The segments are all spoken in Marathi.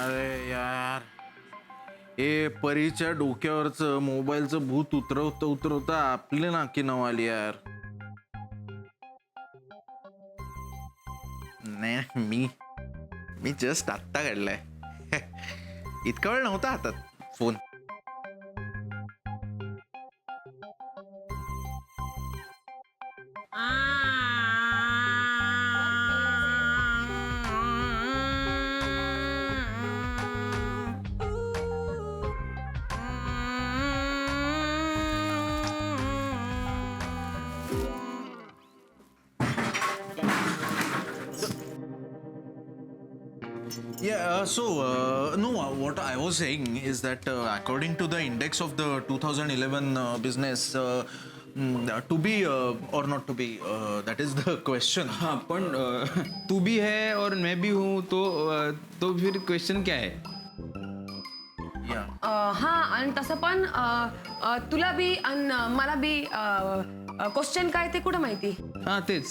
अरे यार. ए परीच्या डोक्यावरचं मोबाईलचं भूत उतरवता उतरवता आपली नाकी नवाली यार. नाही मी मी जस्ट आत्ता काढलाय इतका वेळ नव्हता हातात phone. Yeah, uh, so, uh, no, uh, what I was saying is that uh, according to the index of the 2011 uh, business, uh, mm, uh, to be uh, or not to be, uh, that is the question. हाँ पण अ, तू भी है और मैं भी हूँ तो अ, तो फिर क्वेश्चन क्या है Yeah. अ, हा आणि तसं पण अ, अ, तुला बी आणि मला बी क्वेश्चन काय ते कुठं माहिती हाँ तेच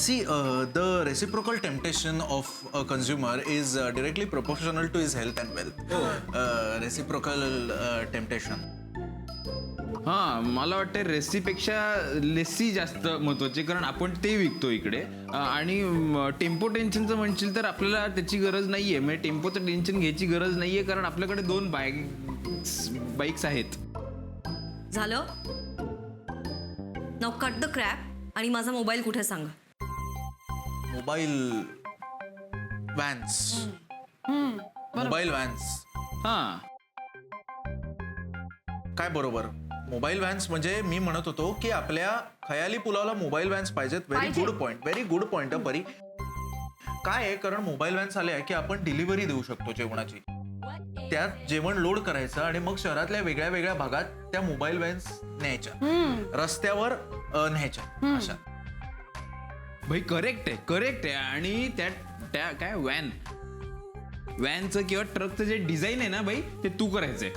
See, uh, the reciprocal temptation of a consumer is uh, directly proportional to his health and wealth. Uh, reciprocal uh, temptation. हा मला वाटतं रेसीपेक्षा लेसी जास्त महत्वाची कारण आपण ते विकतो इकडे. अ, आणि म, टेम्पो टेन्शनचं म्हणशील तर आपल्याला त्याची गरज नाहीये. म्हणजे टेम्पोचं टेन्शन घ्यायची गरज नाहीये कारण आपल्याकडे दोन बाईक बाईक्स आहेत. झालं? नाव कट द क्रॅप आणि माझा मोबाईल कुठे सांगा? Mobile vans. Mobile vans. हा. काय बरोबर? मोबाईल व्हॅन्स म्हणजे मी म्हणत होतो की आपल्या खयाली पुलावला मोबाईल व्हॅन्स पाहिजेत. Very. Good point very good point Pari. काय आहे? कारण मोबाईल व्हॅन्स आले आहे की आपण डिलिव्हरी देऊ शकतो जेवणाची. त्यात जेवण लोड करायचं आणि मग शहरातल्या वेगळ्या वेगळ्या भागात त्या मोबाईल व्हॅन्स न्यायच्या. रस्त्यावर न्यायच्या. अशा. भाई करेक्ट आहे करेक्ट आहे. आणि त्या त्या काय वॅन वॅनचं किंवा ट्रकचं जे डिझाईन आहे ना भाई ते तू करायचंय.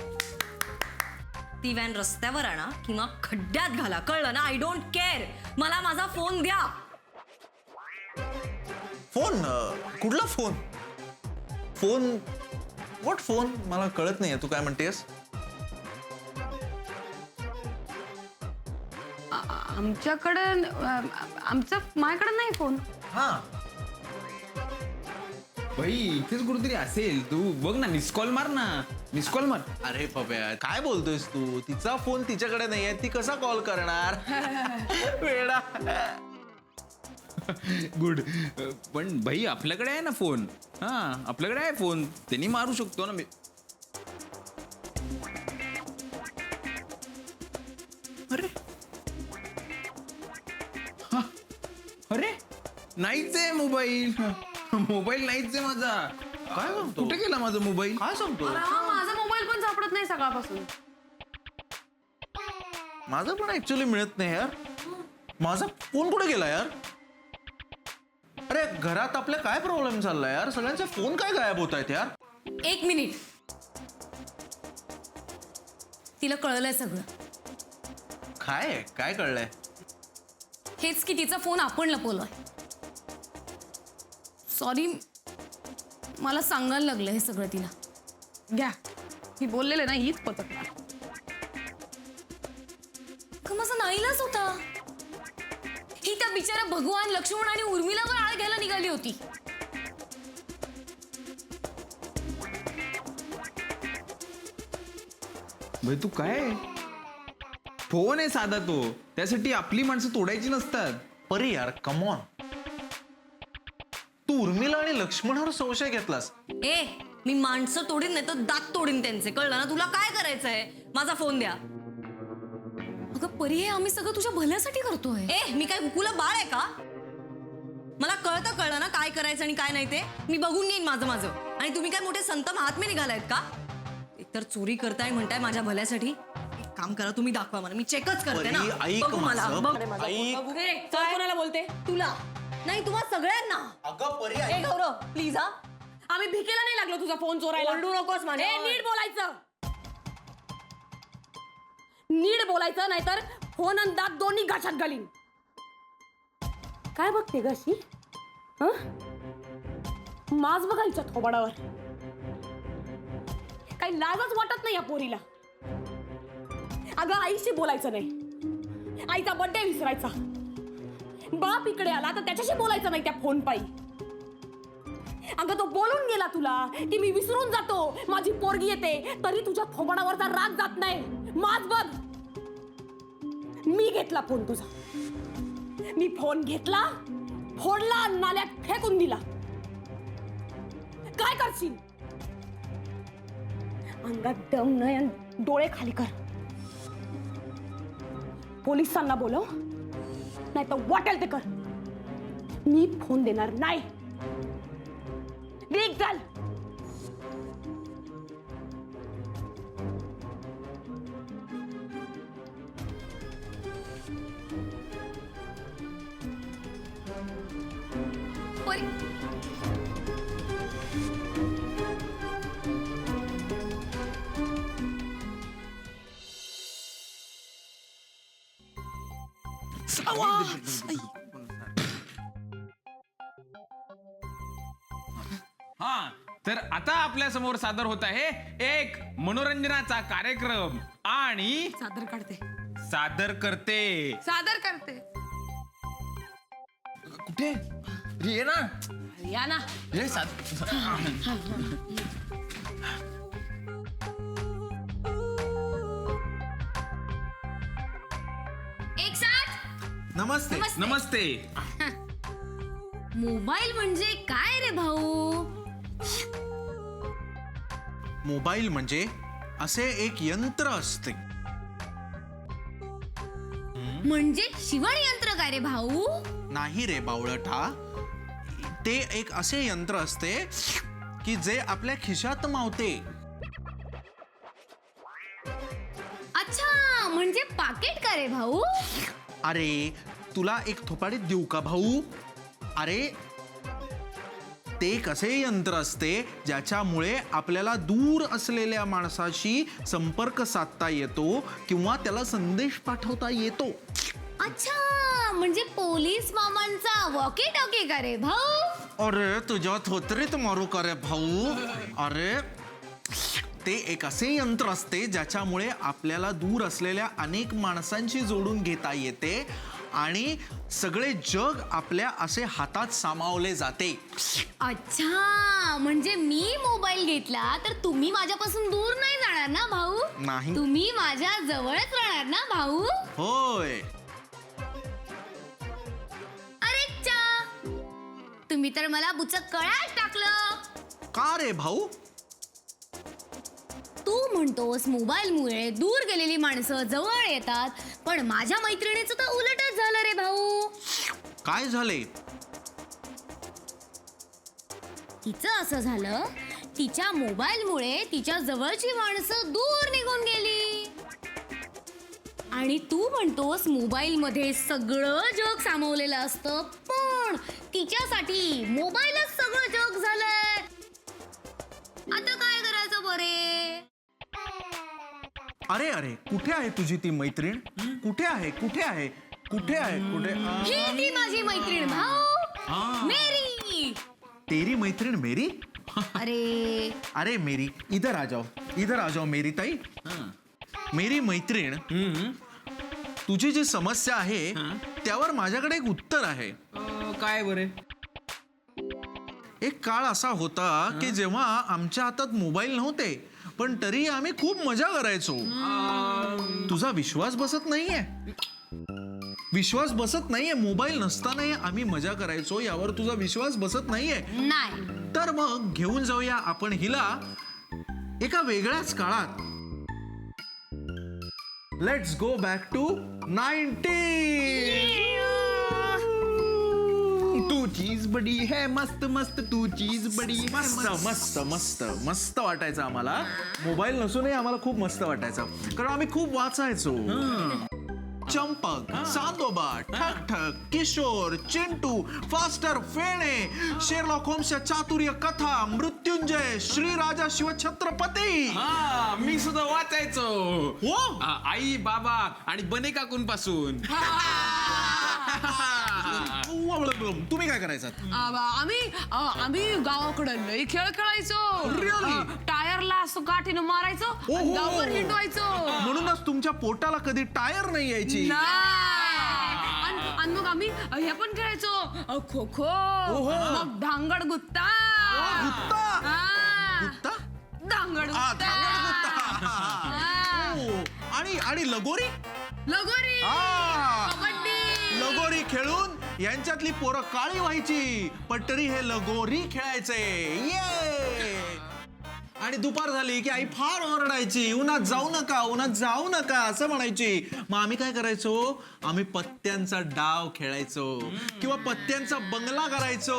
ती व्हॅन रस्त्यावर आणा किंवा खड्ड्यात घाला. कळलं ना? आय डोंट केअर मला माझा फोन द्या. फोन? अ, कुठला फोन? फोन? व्हॉट फोन मला कळत नाहीये. तू काय म्हणतेस? आमच्याकडं अ, आमचं माझ्याकडं नाही फोन हा. भाई इथेच कुठेतरी असेल. तू बघ ना मिसकॉल मार ना. मिसकॉल मार. अरे पप्या काय बोलतोयस तू? तिचा फोन तिच्याकडे नाहीये. ती कसा कॉल करणार? वेडा. गुड पण भाई आपल्याकडे आहे ना फोन हा आपल्याकडे आहे फोन त्यांनी मारू शकतो ना मी. नाहीच आहे मोबाईल. मोबाईल नाहीच आहे माझा. काय सांगतो? कुठे गेला माझा मोबाईल? काय सांगतो हा माझा मोबाईल पण सापडत नाही सकाळपासून. माझा पण ऍक्च्युली मिळत नाही यार. माझा फोन कुठे गेला यार? अरे घरात आपल्या काय प्रॉब्लेम चाललाय यार? सगळ्यांचे फोन काय गायब होत आहेत यार? एक मिनिट. तिला कळलंय सगळं. काय? आहे? काय कळलंय? हेच की तिचा फोन आपण लपवलाय. सॉरी मला सांगायला लागलं हे सगळं तिला. घ्या. मी बोललेले ना हीच पचकणार का माझा नाईलाच होता. ही त्या बिचारा भगवान लक्ष्मण आणि उर्मिलावर आळ घ्यायला निघाली होती. भाई तू काय? फोन आहे साधा तो. त्यासाठी आपली माणसं तोडायची नसतात. परी यार कमॉन तू उर्मिला आणि लक्ष्मणावर संशय घेतलास? ए मी माणसं तोडीन नाही तर दात तोडीन त्यांचे. कळलं ना तुला काय करायचंय? माझा फोन द्या. अगं परी हे आम्ही सगळं तुझ्या भल्यासाठी करतोय. ए मी काय कुकुला बाळ आहे का? मला कळतं कळलं ना काय करायचं आणि काय नाही ते. मी बघून घेईन माझं माझं. आणि तुम्ही काय मोठे संत महात्मे निघालायत का? एकतर चोरी करताय म्हणताय माझ्या भल्यासाठी. एक काम करा तुम्ही दाखवा मला. मी चेकच करते ना. बघू मला. बघ. ऐक. बघू. ए, चल, कोणाला बोलते? तुला. नाही तुम्हाला सगळ्यांना. अगं परी ए गौरव प्लीज हा. आम्ही भिकेला नाही लागलो तुझा फोन चोरायला ओरडू नकोस माझ्या ए, नीट बोलायचं. नीट बोलायचं नाहीतर फोन आणि दात दोन्ही गाठात घालीन. काय बघते ग अशी? हं? माज बघायच्या थोबाडावर. काही लाजच वाटत नाही या पोरीला. अगं आईशी बोलायचं नाही. आईचा बर्थडे विसरायचा. बाप इकडे आला तर त्याच्याशी बोलायचं नाही त्या फोन पायी. अगं तो बोलून गेला तुला की मी विसरून जातो. माझी पोरगी येते तरी तुझ्या थोबडावरचा राग जात नाही. माझ बघ. मी घेतला फोन तुझा. मी फोन घेतला फोडला नाल्यात फेकून दिला. काय करशील? अंगात दम नयन डोळे खाली कर. पोलिसांना बोलव. नाही तर वाटेल ते कर मी फोन देणार नाही. निघ चाल तर आता आपल्यासमोर सादर होत आहे एक मनोरंजनाचा कार्यक्रम आणि सादर करते. सादर करते. सादर करते. कुठे? ये ना. या ना. हे साद एक साथ. नमस्ते. नमस्ते. मोबाईल म्हणजे काय रे भाऊ? मोबाईल म्हणजे असे एक यंत्र असते. म्हणजे शिवण यंत्र काय रे भाऊ? नाही रे बावळटा. ते एक असे यंत्र असते की जे आपल्या खिशात मावते. अच्छा म्हणजे पाकिट का रे भाऊ? अरे तुला एक थोपाडीत देऊ का भाऊ? अरे ते एक असे यंत्र असते ज्याच्यामुळे आपल्याला दूर असलेल्या माणसाशी संपर्क साधता येतो किंवा त्याला संदेश पाठवता येतो. अच्छा म्हणजे पोलीस मामांचा वॉकी टॉकी का रे भाऊ? अरे तुझ्या थोतरीत मारू का रे भाऊ? अरे ते एक असे यंत्र असते ज्याच्यामुळे आपल्याला दूर असलेल्या अनेक माणसांशी जोडून घेता येते. आणि सगळे जग आपल्या असे हातात सामावले जाते. अच्छा म्हणजे मी मोबाईल घेतला तर तुम्ही माझ्यापासून दूर नाही जाणार ना भाऊ? नाही. तुम्ही माझ्या जवळच राहणार ना भाऊ? होय. अरे चा तुम्ही तर मला बुचक कळाच टाकलं. का रे भाऊ? तू म्हणतोस मोबाईलमुळे दूर गेलेली माणसं जवळ येतात. पण माझ्या मैत्रिणीचं तर उलटच झालं रे भाऊ. काय झाले? तिचं असं झालं तिच्या मोबाईलमुळे तिच्या जवळची माणसं दूर निघून गेली. आणि तू म्हणतोस मोबाईल मध्ये सगळं जग सामावलेलं असतं पण तिच्यासाठी मोबाईलच सगळं जग झालंय. आता काय करायचं बरे? अरे अरे कुठे आहे तुझी ती मैत्रीण? कुठे आहे? कुठे आहे? कुठे आहे? कुठे? आ, ही ती माझी मैत्रीण भाऊ. मेरी. तेरी मैत्रीण मेरी? अरे. अरे मेरी इधर आ जाओ. इधर आ जाओ मेरी ताई. मेरी मैत्रीण तुझी जी समस्या आहे त्यावर माझ्याकडे एक उत्तर आहे. अं, काय बरे? एक काळ असा होता की जेव्हा आमच्या हातात मोबाईल नव्हते पण तरी आम्ही खूप मजा करायचो. तुझा विश्वास बसत नाहीये. विश्वास बसत नाहीये मोबाईल नसतानाही आम्ही मजा करायचो यावर तुझा विश्वास बसत नाहीये. नाही. तर मग घेऊन जाऊया आपण हिला एका वेगळ्याच काळात. Let's go back to ninety बडी है मस्त मस्त तू चीज बडी. है मस्त मस्त मस्त मस्त वाटायचं आम्हाला. मोबाईल नसूनही आम्हाला खूप मस्त वाटायचं. कारण आम्ही खूप वाचायचो. चंपक सातोबा ठक ठक किशोर चिंटू फास्टर फेणे शेरलॉक होम्सच्या चातुर्य कथा मृत्युंजय श्रीराजा शिवछत्रपती. हा मी सुद्धा वाचायचो. हो? आ, आई बाबा आणि बने काकून पासून तुम्ही काय करायचं आम्ही आम्ही गावाकडे लई खेळ खेळायचो Really? टायरला असं गाठीनं मारायचो आणि ओहो. गावभर हिंडवायचो म्हणूनच तुमच्या पोटाला कधी टायर नाही यायची आणि आणि मग आम्ही हे पण खेळायचो खो खो मग धांगड गुत्ता गुत्ता? हा. गुत्ता? धांगड आ, गुत्ता धांगड गुत्ता. हा. आणि आणि लगोरी लगोरी आ, कबड्डी लगोरी खेळून यांच्यातली पोरं काळी व्हायची पटरी हे लगोरी खेळायचे. ये आणि दुपार झाली की आई फार ओरडायची उन्हात जाऊ नका उन्हात जाऊ नका असं म्हणायची. मग आम्ही काय करायचो? आम्ही पत्त्यांचा डाव खेळायचो किंवा पत्त्यांचा बंगला करायचो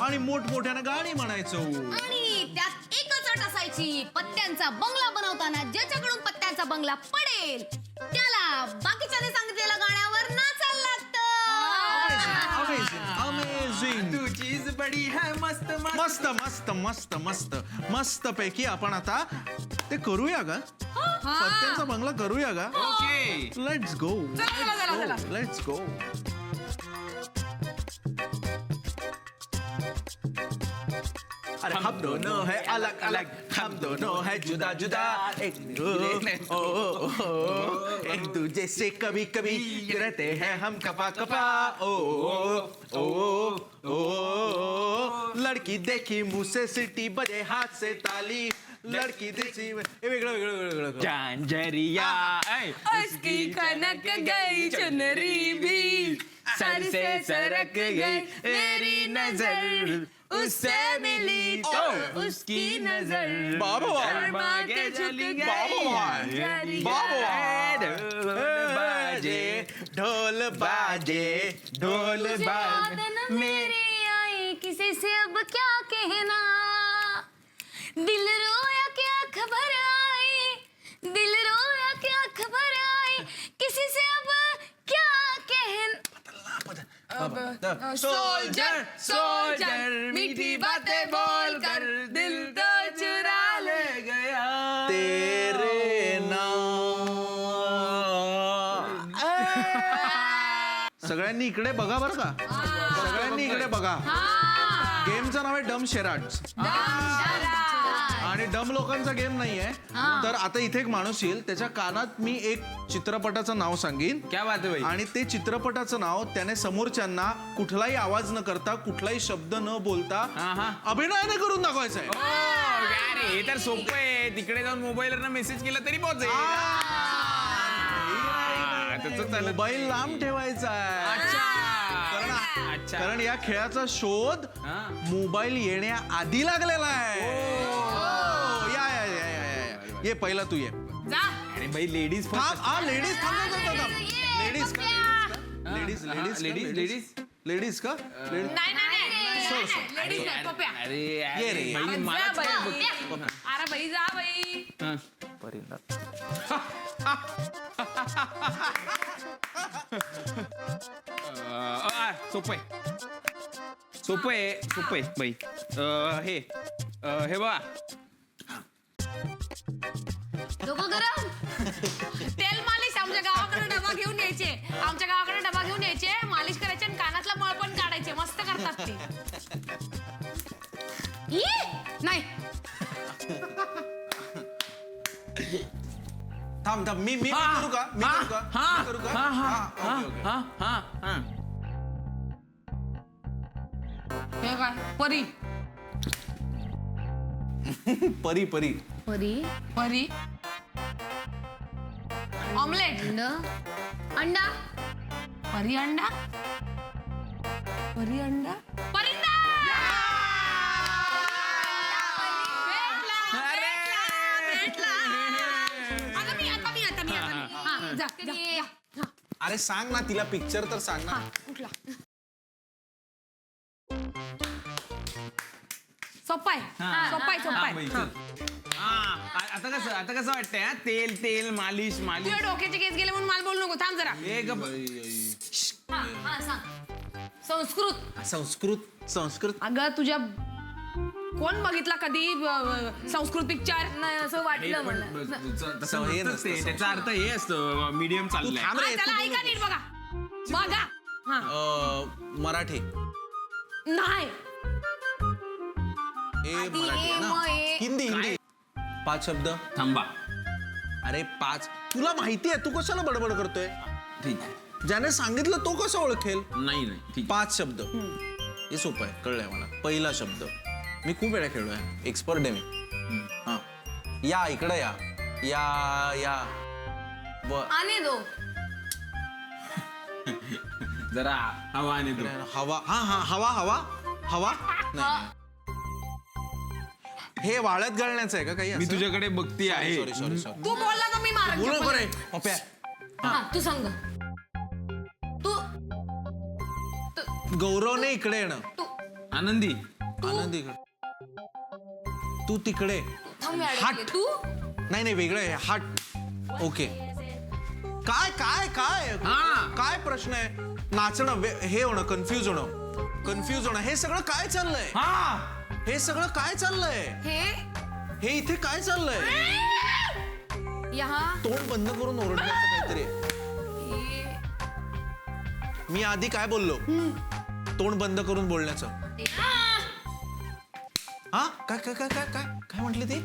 आणि मोठमोठ्यानं गाणी म्हणायचो. आणि त्यात एकच अट असायची पत्त्यांचा बंगला बनवताना ज्याच्याकडून पत्त्यांचा बंगला पडेल त्याला बाकीच्याने सांगितलेल्या गाण्यावर नाच अमेझिंग चीज बडी है मस्त मस्त मस्त मस्त मस्त मस्त पैकी आपण आता ते करूया का पत्त्यांचा बंगला करूया का ओके लेट्स गो चला, चला, चला, चला. लेट्स गो हम दोनों है अलग अलग हम दोनों है जुदा जुदा एक ओ, ओ, ओ, ओ, एक दूजे से कभी कभी रहते हैं हम कपा कपा ओ ओ ओ लड़की देखी मुँह से सिटी बजे हाथ से ताली लड़की देखी ए, वेगळं वेगळं वेगळं वेगळं झांझरिया उसकी कनक गई चुनरी भी सर से सरक गई मेरी नज़र उससे मिली तो उसकी नज़र बाबा शर्मा के झुक गई। बाबा. बाजे ढोल बाजे ढोल बाजे मेरी आई किसी से अब क्या कहना? दिल रोया सोल्जर सोल्जर मीठी बातें बोल कर दिल तो चुरा ले गया तेरे नाम सगळ्यांनी इकडे बघा बरं का. सगळ्यांनी इकडे बघा. गेमचं नाव आहे डम शेराड आणि डम लोकांचा गेम नाहीये. तर आता इथे एक माणूस येईल. त्याच्या कानात मी एक चित्रपटाचं नाव सांगेन. क्या बात है भाई. आणि ते चित्रपटाचं नाव त्याने समोरच्यांना कुठलाही आवाज न करता कुठलाही शब्द न बोलता हा, हा. अभिनयाने करून दाखवायचा आहे रे हे तर सोपं आहे. तिकडे जाऊन मोबाईलवर मेसेज केला तरी पोहोचेल. चालत मोबाईल लांब ठेवायचा आहे अच्छा अच्छा. कारण या खेळाचा शोध हा. मोबाईल येण्याआधी लागलेला आहे. हो, या, पहिला तू ये. जा. अरे भाई लेडीज थांब हा लेडीज लेडीज का ladies ladies ladies ladies ladies का? लेडीज नाही नाही नाही सोड, सोड. लेडीज नाही पप्या अरे ये रे. भाई, जा मला बाई. अरे बाई जा बाई. हा. अं, आ, सोपं आहे. सोपं आहे सोपं आहे बाई. अं, हे अं, हे बघा. थांब थांब. मी मी मी करू का? मी करू का? हा, मी करू का? हा, हा, हा, ओके, ओके. हा, काय परी. परी परी. परी परी. ऑमलेट. अंड. अंडा. परी अंडा? परी अंडा? अरे सांग ना तिला पिक्चर तर सांग ना. हा, कुठला सोपाय. सोपाय हा, सोपाय. बाई. चल. हा, आ- आता कसं आता कसं वाटतंय हा? तेल तेल मालिश मालिश. तुझ्या डोक्याचे केस गेले म्हणून मला बोलू नको थांब जरा. हा हा सांग. संस्कृत. संस्कृत संस्कृत. अगं तुझ्या कोण बघितला कधी अ, संस्कृत पिक्चर असं वाटलं मला तसं हे नसतं. त्याचा अर्थ हे असतं मीडियम चाललंय. थांब रे, त्याला तू ऐका नीट बघा. बघा. हा. अं, मराठी. नाही. ए आधी मराठी ए, आहे ना? मग ए. हिंदी हिंदी. पाच शब्द. थांबा. अरे पाच. तुला माहिती आहे तू कशाला बडबड करतोय? ठीक आहे. ज्याने सांगितलं तो कसं ओळखेल? नाही नाही ठीक पाच शब्द. हे सोपं आहे कळलंय मला. पहिला शब्द. मी खूप वेळा खेळलोय. एक्सपर्ट आहे मी. हा. या इकडे या. या या. व आने दो. जरा हवा आणि तू हवा. हा हा हवा हवा. हवा? नाही. हे वाळत घालण्याचं आहे का काही मी तुझ्याकडे बघती आहे. सॉरी सॉरी सॉरी तू बोलला तर मी मारत बोलू पप्या हा तू सांग. तू गौरवने इकडे येणं. तू आनंदी. आनंद इकडे. तू तिकडे. थांब मी हाट. अडकले. तू? नाही नाही वेगळं आहे. हाट. ओके. काय काय काय? हा. काय प्रश्न आहे? नाचणं वे- हे होणं कन्फ्यूज होणं. कन्फ्यूज होणं. हे सगळं काय चाललंय? हा. हे सगळं काय चाललंय? हे? हे इथे काय चाललंय? यहाँ? तोंड बंद करून ओरडण्याचं काहीतरी आहे. ये मी आधी काय बोललो? तोंड बंद करून बोलण्याचं. हा? काय काय काय काय काय? काय म्हटली ती?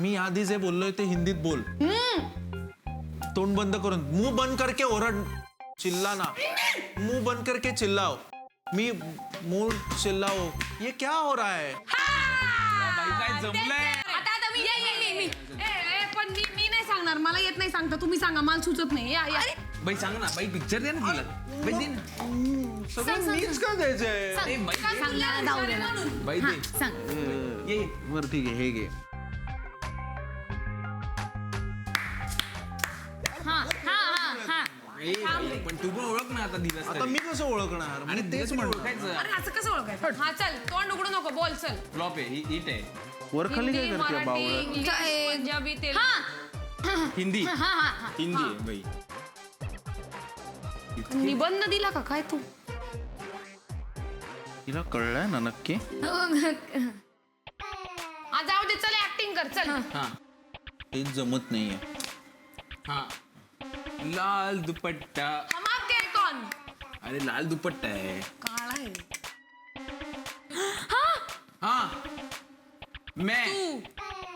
मी आधी जे बोललोय ते हिंदीत बोल. तोंड बंद करून. मुंह बंद करके ओरड. चिल्ला ना. मुंह बंद करके चिल्लाओ. मी मुंह चिल्लाओ. ये क्या हो रहा है? काय जमलंय? सांगणार? मला येत नाही सांगता. तुम्ही सांगा मला सुचत नाही. या या. बाई सांग ना बाई पिक्चर दे ना तिला. बाई दे ना. सगळं मीच का द्यायचंय? ए, बाई दे. सांग ना, जाऊ दे ना. बाई दे. सांग. ये. आहे हे घे. हा हा हा हा. ए, बाई, पण तू पण ओळख ना आता दिलास आता मी कसं ओळखणार? आणि मी तेच म्हणतो. ओळखायचं. अरे असं कसं ओळखायचं? हा चल. तोंड उघडू नको बोल चल. फ्लॉप आहे ही हिट आहे. वरखाली काय हिंदी, करते मराठी, बावळट? इंग्लिश, काय? पंजाबी तेलुगू. हा. हिंदी. हा हा हा हिंदी आहे बाई. निबंध दिला का? काय तू? तिला कळलंय ना नक्की? हा जाऊ दे चल ऍक्टिंग कर चल. हा. हे. जमत नाहीये. हा. लाल दुपट्टा. हम आपके कौन अरे लाल दुपट्टा आहे. काळा आहे. हा. मैं.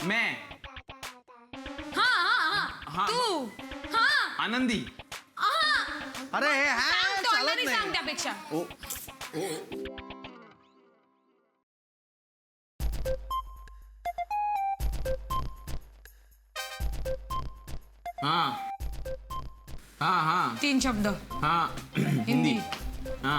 मैं. हा हा. हा तू. हा. आनंदी. अरे हे हा, सांग चालत तोंडाने सांग नाही त्यापेक्षा ओ. हा. हा हा. तीन शब्द. हा. हिंदी. हा.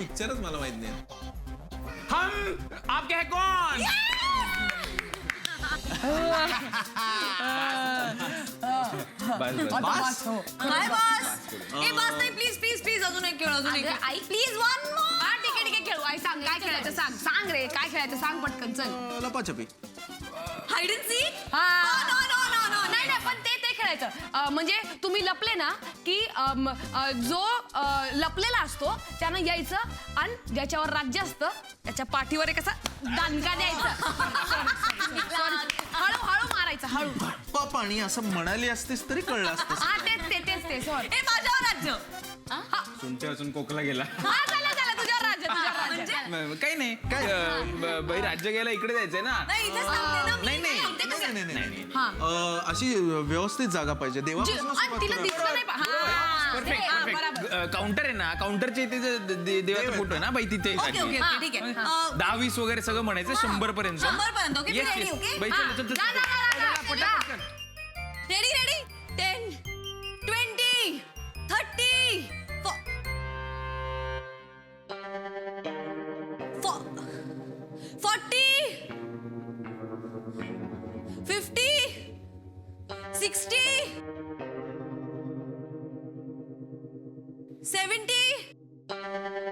पिक्चरच मला माहीत नाही. हम आपके है कौन? बस? बस काय बस. ए बस नाही प्लीज प्लीज प्लीज अजून एक खेळ अजून एक अगं, आई प्लीज वन हा ठीक आहे ठीक आहे खेळू. आई सांग काय खेळायचं सांग. सांग रे काय खेळायचं सांग पटकन चल. लपाछपी. अँड सीक हा. अं, म्हणजे तुम्ही लपले ना की अं, जो अं, लपलेला असतो त्यानं यायचं आणि ज्याच्यावर राज्य असतं त्याच्या पाठीवर एक असा दानका द्यायचा. हळू हळू मारायचं हळू. बाप्पा पाणी असं म्हणाली असतीस तरी कळलं असतं हा तेच ते तेच ते सॉरी ए माझ्यावर राज्य. तुमच्या असून कोकला गेला. हा चला. तुझ्यावर राज्य म्हणजे म- काही नाही अं, ब- बाई राज्य गेला इकडे जायचंय ना नाही इथेच थांबते ना मी. नाही, नाही. थांबते कसं? नाही, नाही, नाही. हा अं, अशी व्यवस्थित जागा पाहिजे जी- देवापासून आणि सुरुवात तिला करूया. दिसलं नाही पा- हा, परफेक्ट हा, बरोबर परफेक्ट काउंटर आहे ना काउंटरच्या इथे जे दे- दे- देवाचा फोटो आहे ना बाई तिथे ओके ओके ओके ठीक आहे अं, दहा वीस वगैरे सगळं म्हणायचं शंभर पर्यंत शंभर पर्यंत, okay? Yes, Ready, yes. okay? बाई, हा, चल, चल, चल, जा, जा, जा, जा, जा, पटकन, जा. पटकन. रेडी 70